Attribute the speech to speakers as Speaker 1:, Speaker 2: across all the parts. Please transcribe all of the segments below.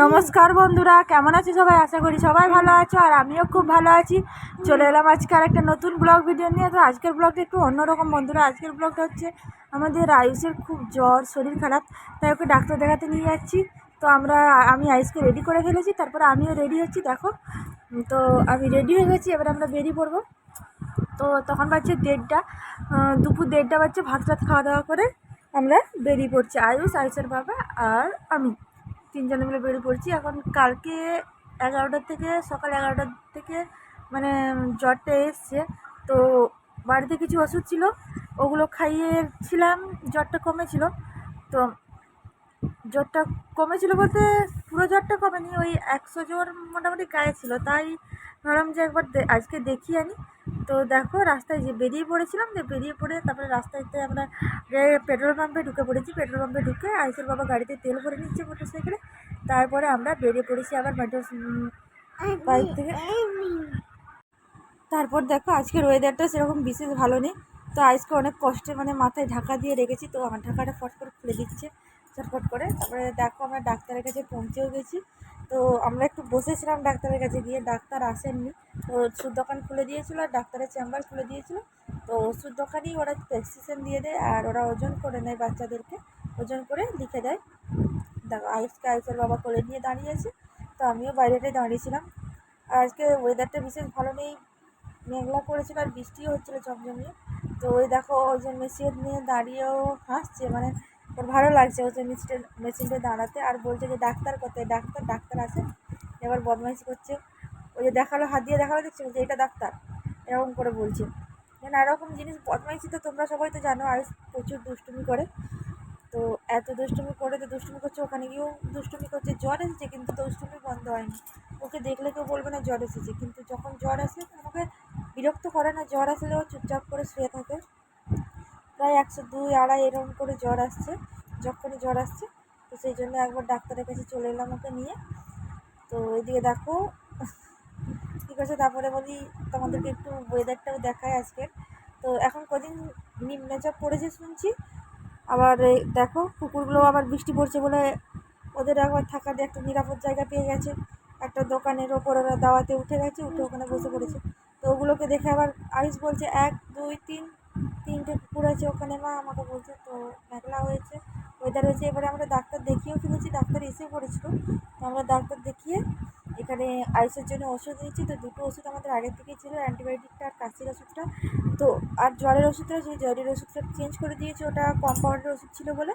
Speaker 1: নমস্কার বন্ধুরা, কেমন আছো সবাই? আশা করি সবাই ভালো আছো আর আমিও খুব ভালো আছি। চলে এলাম আজকে আর একটা নতুন ব্লগ ভিডিও নিয়ে। তো আজকের ব্লগটা একটু অন্যরকম বন্ধুরা। আজকের ব্লগটা হচ্ছে আমাদের আয়ুষের খুব জ্বর, শরীর খারাপ, তাই ওকে ডাক্তার দেখাতে নিয়ে যাচ্ছি। তো আমরা, আমি আয়ুষকে রেডি করে ফেলেছি, তারপরে আমিও রেডি হচ্ছি, দেখো। তো আমি রেডি হয়ে গেছি, এবার আমরা বেরিয়ে পড়ব। তো তখন বাজছে দেড়টা দুপুর দেড়টা বাজছে ভাত টাত খাওয়া দাওয়া করে আমরা বেরিয়ে পড়ছি। আয়ুষ, আয়ুষের বাবা আর আমি। তিনজনে মিলে বেরিয়ে পড়ছি। এখন কালকে এগারোটার থেকে, সকাল এগারোটার থেকে মানে জ্বরটা এসছে। তো বাড়িতে কিছু ওষুধ ছিল, ওগুলো খাইয়েছিলাম, জ্বরটা কমেছিল। তো জ্বরটা কমেছিল বলতে পুরো জ্বরটা কমেনি, ওই একশো জ্বর মোটামুটি গায়ে ছিল। তাই ভাবলাম যে একবার আজকে দেখিয়ে আনি। তো দেখো রাস্তায় যে বেরিয়ে পড়েছিলাম যে বেরিয়ে পড়ে তারপরে রাস্তাতে আমরা পেট্রোল পাম্পে ঢুকে পড়েছি। পেট্রোল পাম্পে ঢুকে আইসের বাবা গাড়িতে তেল ভরে নিচ্ছে মোটর সাইকেলে তারপরে আমরা বেরিয়ে পড়েছি আবার মেট্রো বাইক থেকে। তারপর দেখো আজকের ওয়েদারটা সেরকম বিশেষ ভালো নেই। তো আজকে অনেক কষ্টে মানে মাথায় ঢাকা দিয়ে রেখেছি তো আমার ঢাকাটা ফট করে খুলে দিচ্ছে। চটফট করে। তারপরে দেখো আমরা ডাক্তারের কাছে পৌঁছেও গেছি। তো আমরা একটু বসেছিলাম ডাক্তারের কাছে গিয়ে, ডাক্তার আসেননি। তো ওষুধ দোকান খুলে দিয়েছিল আর ডাক্তারের চেম্বার খুলে দিয়েছিল। তো ওষুধ দোকানেই ওরা প্রেসক্রিপশন দিয়ে দেয় আর ওরা ওজন করে নেয় বাচ্চাদেরকে। ওজন করে লিখে দেয়। দেখো আয়ুষকে আয়ুষের বাবা কোলে নিয়ে দাঁড়িয়েছে তো আমিও বাইরেটাই দাঁড়িয়েছিলাম। আর আজকে ওয়েদারটা বিশেষ ভালো নেই। মেঘলা করেছিল আর বৃষ্টিও হচ্ছিল জমজমিয়ে তো ওই দেখো ওই যে মেশিন নিয়ে দাঁড়িয়েও হাসছে। মানে ওর ভালো লাগছে ওই যে মেশিনটা মেশিনটা দাঁড়াতে। আর বলছে যে ডাক্তার কোথায়? ডাক্তার ডাক্তার আছে। এবার বদমাইশি করছে। ওই যে দেখাল, হাত দিয়ে দেখাল, দেখছ যে এটা ডাক্তার। এরকম করে বলছে। নানা এরকম জিনিস, বদমাইশি তো তোমরা সবাই তো জানো, আর প্রচুর দুষ্টুমি করে। তো এত দুষ্টুমি করে তো দুষ্টুমি করছে, ওখানে গিয়েও দুষ্টুমি করছে। জ্বর এসেছে, কিন্তু দুষ্টুমি বন্ধ হয়নি। ওকে দেখলে কেউ বলবে না জ্বর এসেছে। কিন্তু যখন জ্বর আসে আমাকে বিরক্ত করে না। জ্বর আসলেও চুপচাপ করে শুয়ে থাকে। প্রায় একশো দুই, আড়াই এরকম করে জ্বর আসছে, যখনই জ্বর আসছে, তো সেই জন্য একবার ডাক্তারের কাছে চলে এলাম ওকে নিয়ে। তো ওইদিকে দেখো ঠিক আছে তারপরে বলি, তোমাদেরকে একটু ওয়েদারটাও দেখায় আজকে তো এখন কদিন নিম্নচাপ পড়েছে শুনছি, আবার দেখো কুকুরগুলো আবার বৃষ্টি পড়ছে বলে ওদের একবার থাকার একটা নিরাপদ জায়গা পেয়ে গেছে। একটা দোকানের ওপর ওরা দাওয়াতে উঠে গেছে, উঠে ওখানে বসে পড়েছে। তো ওগুলোকে দেখে আবার আয়ুষ বলছে, এক, দুই, তিন তিনটে কুকুর আছে ওখানে, মা আমাকে বলছে, তো মেঘলা হয়েছে ওয়েদার হয়েছে। এবারে আমরা ডাক্তার দেখিয়েও ফেলেছি, ডাক্তার এসে পড়েছিল। তো আমরা ডাক্তার দেখিয়ে এখানে আইসের জন্য ওষুধ নিয়েছি তো দুটো ওষুধ আমাদের আগের থেকেই ছিল অ্যান্টিবায়োটিকটা আর কাশির ওষুধটা। তো আর জ্বরের ওষুধটা যে জ্বরের ওষুধটা চেঞ্জ করে দিয়েছি। ওটা কম্পাউন্ডের ওষুধ ছিল বলে।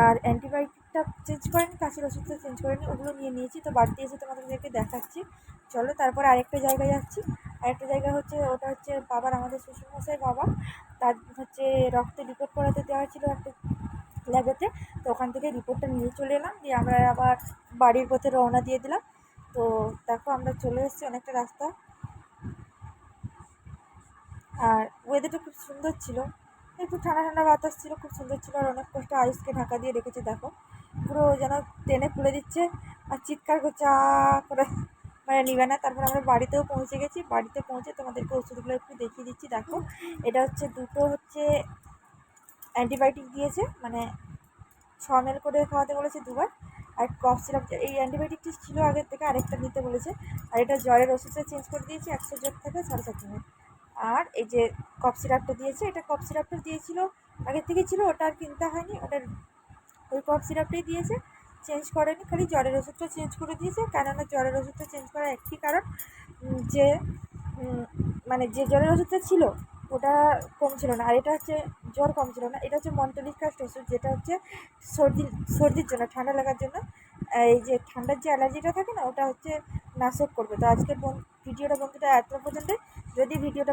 Speaker 1: আর অ্যান্টিবায়োটিকটা চেঞ্জ করেনি, কাশির ওষুধটা চেঞ্জ করেনি, ওগুলো নিয়ে নিয়েছি। তো বাড়িতে এসে তোমাদেরকে দেখাচ্ছি। চলো, তারপর আরেকটা জায়গায় যাচ্ছি। আরেকটা জায়গা হচ্ছে, ওটা হচ্ছে বাবার, আমাদের শ্বশুরমশাই বাবা। তার হচ্ছে রক্তের রিপোর্ট করাতে দেওয়া ছিল একটা ল্যাবেতে তো ওখান থেকে রিপোর্টটা নিয়ে চলে এলাম, দিয়ে আমরা আবার বাড়ির পথে রওনা দিয়ে দিলাম। তো দেখো আমরা চলে এসেছি অনেকটা রাস্তা। আর ওয়েদারটা খুব সুন্দর ছিল। একটু ঠান্ডা ঠান্ডা বাতাস ছিল, খুব সুন্দর ছিল, আর অনেক কষ্ট আইসকে ঢাকা দিয়ে রেখেছে, দেখো। পুরো যেন টেনে খুলে দিচ্ছে, আর চিৎকার করছে, আ, করে। মানে নিবে না। তারপর আমরা বাড়িতেও পৌঁছে গেছি। বাড়িতে পৌঁছে তোমাদেরকে ওষুধগুলো একটু দেখিয়ে দিচ্ছি। দেখো, এটা হচ্ছে দুটো হচ্ছে অ্যান্টিবায়োটিক দিয়েছে। মানে ছ এল করে খাওয়াতে বলেছে দুবার। আর কফ সিরাপ এই অ্যান্টিবায়োটিকটি ছিল আগের থেকে, আরেকটা নিতে বলেছে। আর এটা জ্বরের ওষুধটা চেঞ্জ করে দিয়েছে, একশো জ্বর থেকে সাড়ে চারশো আর এই যে কফ সিরাপটা দিয়েছে, এটা কফ সিরাপটা দিয়েছিল, আগের থেকে ছিল, ওটা আর কিনতে হয়নি। ওটার ওই কফ সিরাপটাই দিয়েছে। চেঞ্জ করেনি, খালি জ্বরের ওষুধটা চেঞ্জ করে দিয়েছে। কেননা জ্বরের ওষুধটা চেঞ্জ করার একটি কারণ যে মানে যে জ্বরের ওষুধটা ছিল, ওটা কম ছিল না। আর এটা হচ্ছে, জ্বর কম ছিল না। এটা হচ্ছে মন্টলিক কাস্ট ওষুধ, যেটা হচ্ছে সর্দি, সর্দির জন্য, ঠান্ডা লাগার জন্য। এই যে ঠান্ডার যে অ্যালার্জিটা থাকে না, ওটা হচ্ছে নাশক করবে। তো আজকের ভিডিওটা বন্ধুটা এত পর্যন্ত যদি ভিডিওটা